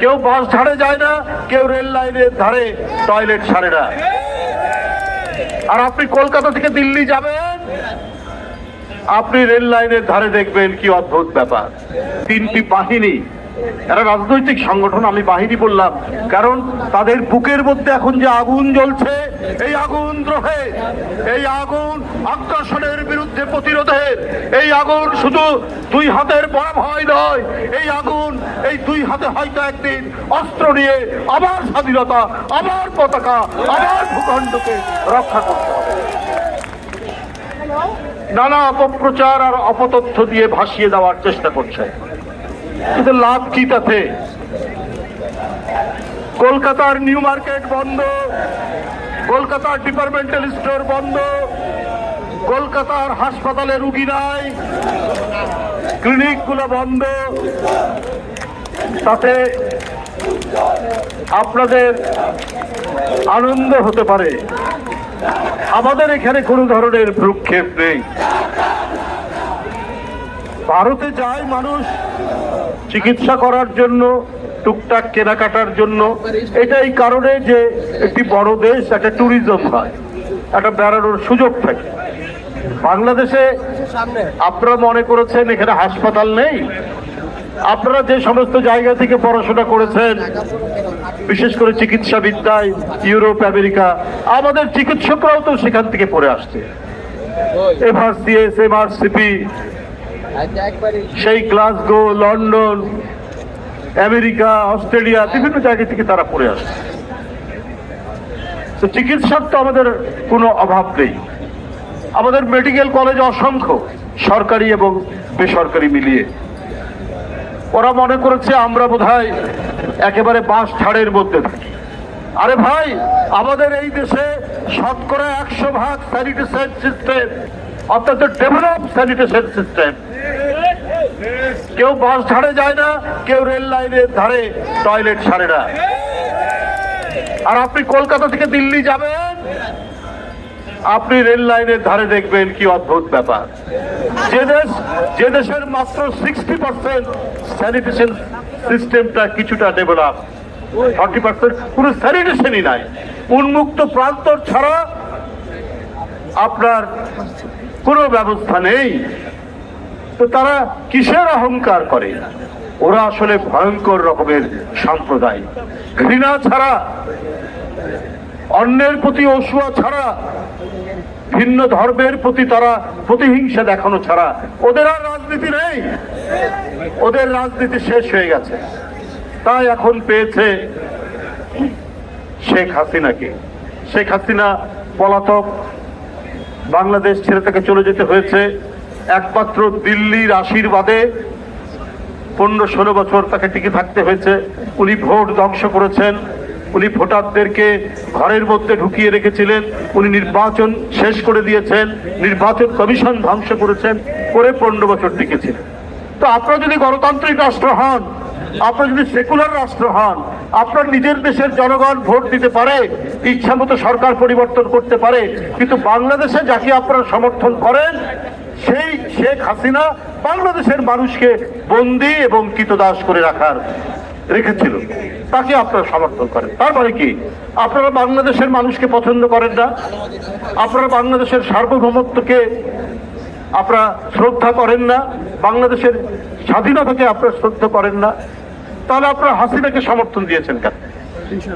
কেউ বাস ঝাড়ে যায় না, কেউ রেল লাইনের ধারে টয়লেট সারে না। আর আপনি কলকাতা থেকে দিল্লি যাবেন, আপনি রেল লাইনের ধারে দেখবেন কি অদ্ভুত ব্যাপার। তিনটি বাহিনী, এরা রাজনৈতিক সংগঠন, আমি বাহিনী বললাম, কারণ তাদের বুকের মধ্যে এখন যে আগুন জ্বলছে, এই আগুন দ্রোহে, এই আগুন আগ্রাসনের বিরুদ্ধে প্রতিরোধের এই আগুন শুধু দুই হাতের বড় ভয় নয়, এই আগুন এই দুই হাতে হয়তো একদিন অস্ত্র নিয়ে আবার স্বাধীনতা, আবার পতাকা, আবার ভূখণ্ডকে রক্ষা করতে হবে। নানা অপপ্রচার আর অপতথ্য দিয়ে ভাসিয়ে দেওয়ার চেষ্টা করছে। কিন্তু লাভ কি তাতে? কলকাতার নিউ মার্কেট বন্ধ, কলকাতার ডিপার্টমেন্টাল স্টোর বন্ধ কলকাতার হাসপাতালে রুগী নাই, ক্লিনিকগুলো বন্ধ। তাতে আপনাদের আনন্দ হতে পারে। আমাদের এখানে কোনো ধরনের ভ্রুক্ষেপ নেই। ভারতে যায় মানুষ চিকিৎসা করার জন্য, টুকটাক কেনাকাটার জন্য। এটা এই কারণে যে একটি বড় দেশ, একটা ট্যুরিজম হয়, একটা বেড়ানোর সুযোগ থাকে। বাংলাদেশে আপনারা মনে করেছেন এখানে হাসপাতাল নেই? আপনারা যে সমস্ত জায়গা থেকে পড়াশোনা করেছেন, বিশেষ করে চিকিৎসা বিদ্যায় ইউরোপ, আমেরিকা, আমাদের চিকিৎসকরাও তো সেখান থেকে পড়ে আসছে। এফআরসিএস এমআরসিপি সেই গ্লাসগো, লন্ডন, আমেরিকা, অস্ট্রেলিয়া, বিভিন্ন জায়গা থেকে তারা পড়ে আসছে। তো চিকিৎসার তো আমাদের কোনো অভাব নেই। আমাদের মেডিকেল কলেজ অসংখ্য, সরকারি এবং বেসরকারি মিলিয়ে। ওরা মনে করেছে আমরা বোধহয় একেবারে বাস ছাড়ের মধ্যে থাকি। আরে ভাই, আমাদের এই দেশে শতকরা একশো ভাগ স্যানিটেশন সিস্টেম, অর্থাৎ ডেভেলপ স্যানিটেশন সিস্টেম। কেউ বাস ঝাড়ে যায় না, কেউ রেল লাইনের ধারে টয়লেট সারে না। আর আপনি কলকাতা থেকে দিল্লি যাবেন? আপনি রেল লাইনের ধারে দেখবেন কি অদ্ভুত ব্যাপার। যে দেশ, যে দেশের মাত্র সিক্সটি পার্সেন্ট স্যানিটেশন সিস্টেমটা কিছুটা ডেভেলপ ফর্টি পার্সেন্ট কোনো স্যানিটেশনই নাই। উন্মুক্ত প্রান্তর ছাড়া আপনার কোনো ব্যবস্থা নেই। তো তারা কিসের অহংকার করে? ওরা আসলে ভয়ঙ্কর রকমের সম্প্রদায় ঘৃণা ছাড়া, অন্যের প্রতি অসুয়া ছাড়া ভিন্ন ধর্মের প্রতি তারা প্রতিহিংসা দেখানো ছাড়া ওদের আর রাজনীতি নেই। ওদের রাজনীতি শেষ হয়ে গেছে। তাই এখন পেয়েছে শেখ হাসিনাকে। শেখ হাসিনা পলাতক বাংলাদেশ ছেড়ে থেকে চলে যেতে হয়েছে। একমাত্র দিল্লির আশীর্বাদে পনেরো ষোলো বছর তাকে টিকে থাকতে হয়েছে। উনি ভোট ধ্বংস করেছেন। উনি ভোটারদেরকে ঘরের মধ্যে ঢুকিয়ে রেখেছিলেন, উনি নির্বাচন শেষ করে দিয়েছেন, নির্বাচন কমিশন ধ্বংস করেছেন, করে পনেরো বছর টিকেছিলেন তো আপনারা যদি গণতান্ত্রিক রাষ্ট্র হন, আপনারা যদি সেকুলার রাষ্ট্র হন, আপনার নিজের দেশের জনগণ ভোট দিতে পারে ইচ্ছা মতো সরকার পরিবর্তন করতে পারে, কিন্তু বাংলাদেশে যাকে আপনারা সমর্থন করেন, সেই শেখ হাসিনা বাংলাদেশের মানুষকে বন্দি এবং কৃতদাস করে রাখার রেখেছিল, তাকে আপনারা সমর্থন করেন। তার মানে কি? আপনারা বাংলাদেশের মানুষকে পছন্দ করেন না? আপনারা বাংলাদেশের সার্বভৌমত্বকে আপনারা শ্রদ্ধা করেন না? বাংলাদেশের স্বাধীনতাকে আপনারা শ্রদ্ধা করেন না? তাহলে আপনারা হাসিনাকে সমর্থন দিয়েছেন কেন?